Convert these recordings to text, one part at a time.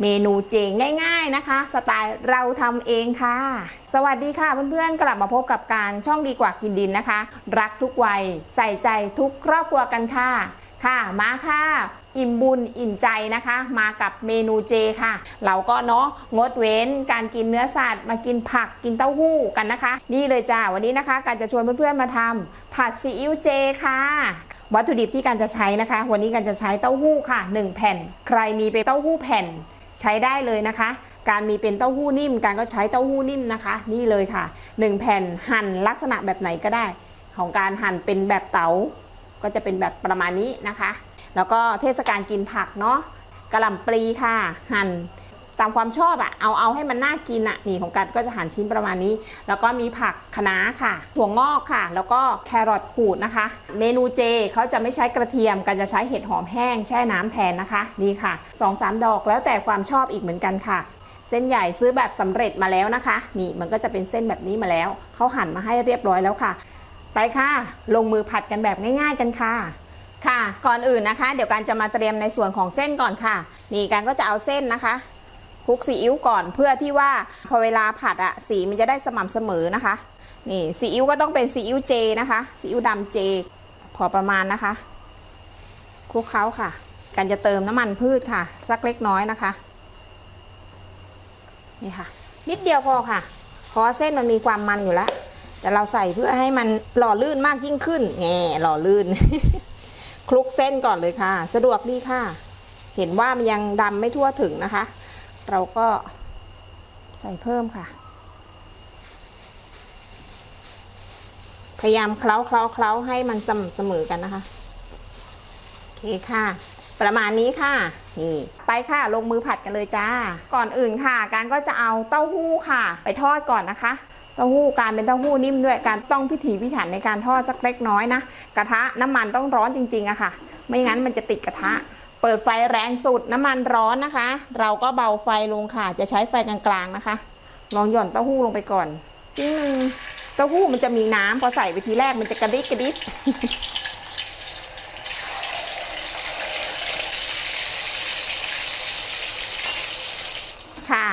เมนูเจง่ายๆนะคะ สไตล์เราทำเองค่ะ สวัสดีค่ะเพื่อนๆ กลับมาพบกับการช่องดีกว่ากินดินนะคะ รักทุกวัยใส่ใจทุกครอบครัวกันค่ะ ค่ะมาค่ะอิ่มบุญอิ่มใจนะคะ มากับเมนูเจค่ะ เราก็เนาะงดเว้นการกินเนื้อสัตว์ มากินผักกินเต้าหู้กันนะคะ นี่เลยจ้าวันนี้นะคะ การจะชวนเพื่อนๆมาทำผัดซีอิ๊วเจค่ะ วัตถุดิบที่การจะใช้นะคะ วันนี้การจะใช้เต้าหู้ค่ะ 1 แผ่น ใครมีเป็นเต้าหู้แผ่น ใช้ได้เลยนะคะ การมีเป็นเต้าหู้นิ่ม การก็ใช้เต้าหู้นิ่มนะคะ นี่เลยค่ะ 1 แผ่นหั่นลักษณะแบบไหนก็ได้ ของการหั่นเป็นแบบเต๋าก็จะเป็นแบบประมาณนี้นะคะ แล้วก็เทศกาลกินผักเนาะกระหล่ำปลีค่ะ หั่น ตามความชอบอะเอาเอาให้มันน่ากินอะนี่ของกันก็จะหั่นชิ้นประมาณนี้ แล้วก็มีผักคะน้าค่ะ ถั่วงอกค่ะ แล้วก็แครอทขูดนะคะ เมนูเจเขาจะไม่ใช้กระเทียมกันจะใช้เห็ดหอมแห้งแช่น้ำแทนนะคะนี่ค่ะ2อสดอกแล้วแต่ความชอบอีกเหมือนกันค่ะเส้นใหญ่ซื้อแบบสำเร็จมาแล้วนะคะ นี่มันก็จะเป็นเส้นแบบนี้มาแล้ว เขาหั่นมาให้เรียบร้อยแล้วค่ะ ไปค่ะ ลงมือผัดกันแบบง่าย ๆ กันค่ะ ค่ะ ก่อนอื่นนะคะ เดี๋ยวการจะมาเตรียมในส่วนของเส้นก่อนค่ะ นี่การก็จะเอาเส้นนะคะ คลุกซีอิ๊วก่อนเพื่อที่ว่าพอเวลาผัดอะสีมันจะได้สม่ำเสมอนะคะนี่ซีอิ๊วก็ต้องเป็นซีอิ๊วเจนะคะซีอิ๊วดำเจ พอประมาณนะคะคลุกเคล้าค่ะการจะเติมน้ำมันพืชค่ะ สักเล็กน้อยนะคะ นี่ค่ะ นิดเดียวพอค่ะเพราะว่าเส้นมันมีความมันอยู่แล้ว แต่เราใส่เพื่อให้มันหล่อลื่นมากยิ่งขึ้นแง่หล่อลื่น คลุกเส้นก่อนเลยค่ะ สะดวกดีค่ะ เห็นว่ามันยังดำไม่ทั่วถึงนะคะ เราก็ใส่เพิ่มค่ะ พยายามเคล้าเคล้าเคล้าให้มันสม่ำเสมอกันนะคะ โอเคค่ะ ประมาณนี้ค่ะ นี่ ไปค่ะ ลงมือผัดกันเลยจ้า ก่อนอื่นค่ะ การก็จะเอาเต้าหู้ค่ะ ไปทอดก่อนนะคะเต้าหู้การเป็นเต้าหู้นิ่มด้วยการต้องพิถีพิถันในการทอดสักเล็กน้อยนะ กระทะน้ำมันต้องร้อนจริงๆอะค่ะ ไม่งั้นมันจะติดกระทะ เปิดไฟแรงสุดน้ำมันร้อนนะคะ เราก็เบาไฟลงค่ะ จะใช้ไฟกลางๆนะคะ ลองหย่อนเต้าหู้ลงไปก่อนนิดนึงเต้าหู้มันจะมีน้ำพอใส่ไปทีแรกมันจะกระดิกกระดิกค่ะ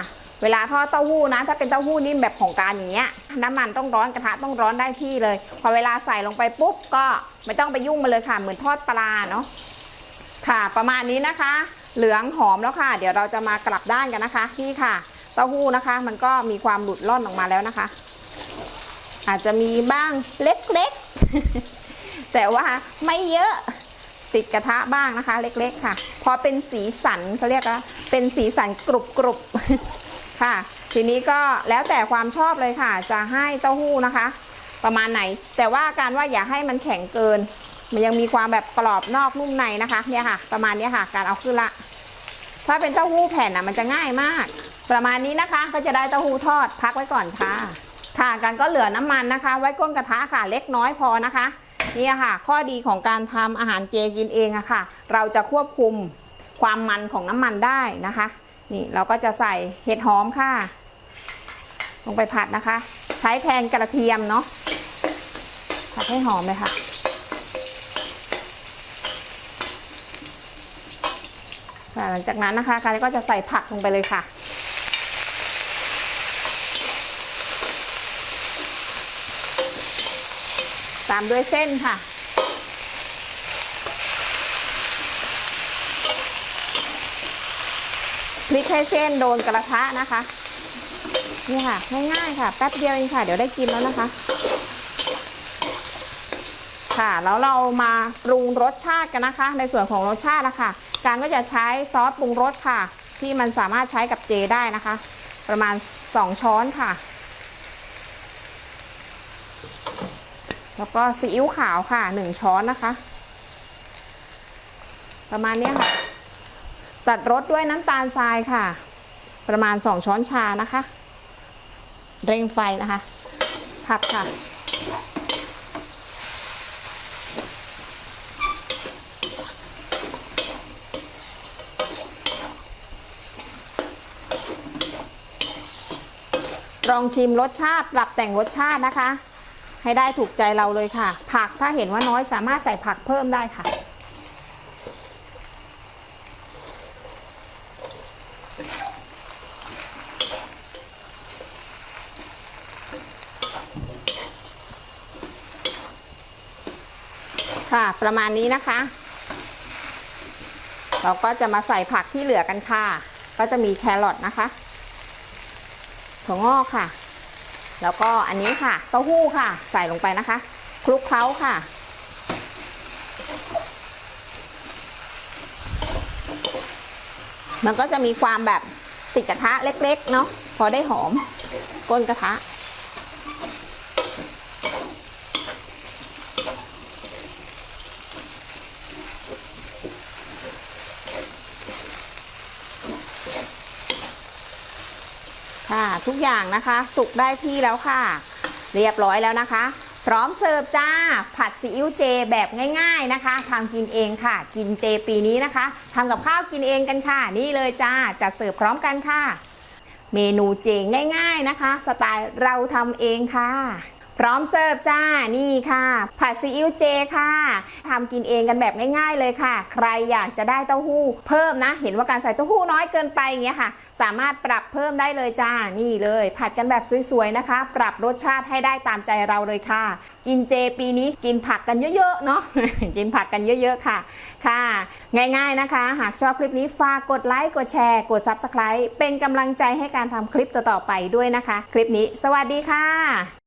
เวลาทอดเต้าหู้นะ ถ้าเป็นเต้าหู้นิ่มแบบของการอย่างเงี้ยน้ำมันต้องร้อนกระทะต้องร้อนได้ที่เลย พอเวลาใส่ลงไปปุ๊บก็ไม่ต้องไปยุ่งมาเลยค่ะ เหมือนทอดปลาเนาะ ค่ะ ประมาณนี้นะคะ เหลืองหอมแล้วค่ะ เดี๋ยวเราจะมากลับด้านกันนะคะนี่ค่ะ เต้าหู้นะคะ มันก็มีความหลุดล่อนออกมาแล้วนะคะ อาจจะมีบ้างเล็กๆ แต่ว่าไม่เยอะติดกระทะบ้างนะคะ เล็กๆค่ะ พอเป็นสีสันเขาเรียกว่าเป็นสีสันกรุบกรุบค่ะ ทีนี้ก็แล้วแต่ความชอบเลยค่ะ จะให้เต้าหู้นะคะ ประมาณไหน แต่ว่าการว่าอย่าให้มันแข็งเกิน มันยังมีความแบบกรอบนอกนุ่มในนะคะเนี่ยค่ะ ประมาณนี้ค่ะ การเอาขึ้นละ ถ้าเป็นเต้าหู้แผ่นอะมันจะง่ายมาก ประมาณนี้นะคะ ก็จะได้เต้าหู้ทอดพักไว้ก่อนค่ะ ค่ะกันก็เหลือน้ำมันนะคะ ไว้ก้นกระทะค่ะ เล็กน้อยพอนะคะนี่ค่ะ ข้อดีของการทำอาหารเจกินเองอะค่ะ เราจะควบคุมความมันของน้ำมันได้นะคะ นี่เราก็จะใส่เห็ดหอมค่ะ ลงไปผัดนะคะ ใช้แทนกระเทียมเนาะผัดให้หอมเลยค่ะ ค่ะ หลังจากนั้นนะคะการก็จะใส่ผักลงไปเลยค่ะ ตามด้วยเส้นค่ะพลิกให้เส้นโดนกระทะนะคะนี่ค่ะง่ายๆค่ะ แป๊บเดียวเองค่ะ เดี๋ยวได้กินแล้วนะคะ ค่ะ แล้วเรามาปรุงรสชาติกันนะคะ ในส่วนของรสชาตินะคะการก็จะใช้ซอสปรุงรสค่ะ ที่มันสามารถใช้กับเจได้นะคะ ประมาณ 2 ช้อนค่ะ แล้วก็ซีอิ๊วขาวค่ะ 1 ช้อนนะคะ ประมาณนี้ค่ะ ตัดรสด้วยน้ำตาลทรายค่ะ ประมาณ 2 ช้อนชานะคะ เร่งไฟนะคะผัดค่ะ ลองชิมรสชาติ ปรับแต่งรสชาตินะคะ ให้ได้ถูกใจเราเลยค่ะ ผักถ้าเห็นว่าน้อยสามารถใส่ผักเพิ่มได้ค่ะ ค่ะประมาณนี้นะคะ เราก็จะมาใส่ผักที่เหลือกันค่ะ ก็จะมีแครอทนะคะ ถั่วงอกค่ะ แล้วก็อันนี้ค่ะ เต้าหู้ค่ะ ใส่ลงไปนะคะ คลุกเคล้าค่ะ มันก็จะมีความแบบติดกระทะเล็กๆเนาะพอได้หอมก้นกระทะค่ะ ทุกอย่างนะคะ สุกได้ที่แล้วค่ะ เรียบร้อยแล้วนะคะ พร้อมเสิร์ฟจ้า ผัดซีอิ๊วเจแบบง่ายๆนะคะทำกินเองค่ะ กินเจปีนี้นะคะทำกับข้าวกินเองกันค่ะ นี่เลยจ้าจัดเสิร์ฟพร้อมกันค่ะ เมนูเจง่าย ๆนะคะ สไตล์เราทำเองค่ะ พร้อมเสิร์ฟจ้านี่ค่ะ ผัดซีอิ๊วเจค่ะทำกินเองกันแบบง่ายๆเลยค่ะ ใครอยากจะได้เต้าหู้ เพิ่มนะ เห็นว่าการใส่เต้าหู้น้อยเกินไปอย่างเงี้ยค่ะ สามารถปรับเพิ่มได้เลยจ้านี่เลย ผัดกันแบบสวยๆนะคะ ปรับรสชาติให้ได้ตามใจเราเลยค่ะ กินเจปีนี้กินผักกันเยอะๆเนาะกินผักกันเยอะๆค่ะค่ะ ง่ายๆนะคะ หากชอบคลิปนี้ฝากกดไลค์กดแชร์ กด Subscribe เป็นกำลังใจให้การทำคลิปต่อๆไปด้วยนะคะ คลิปนี้ สวัสดีค่ะ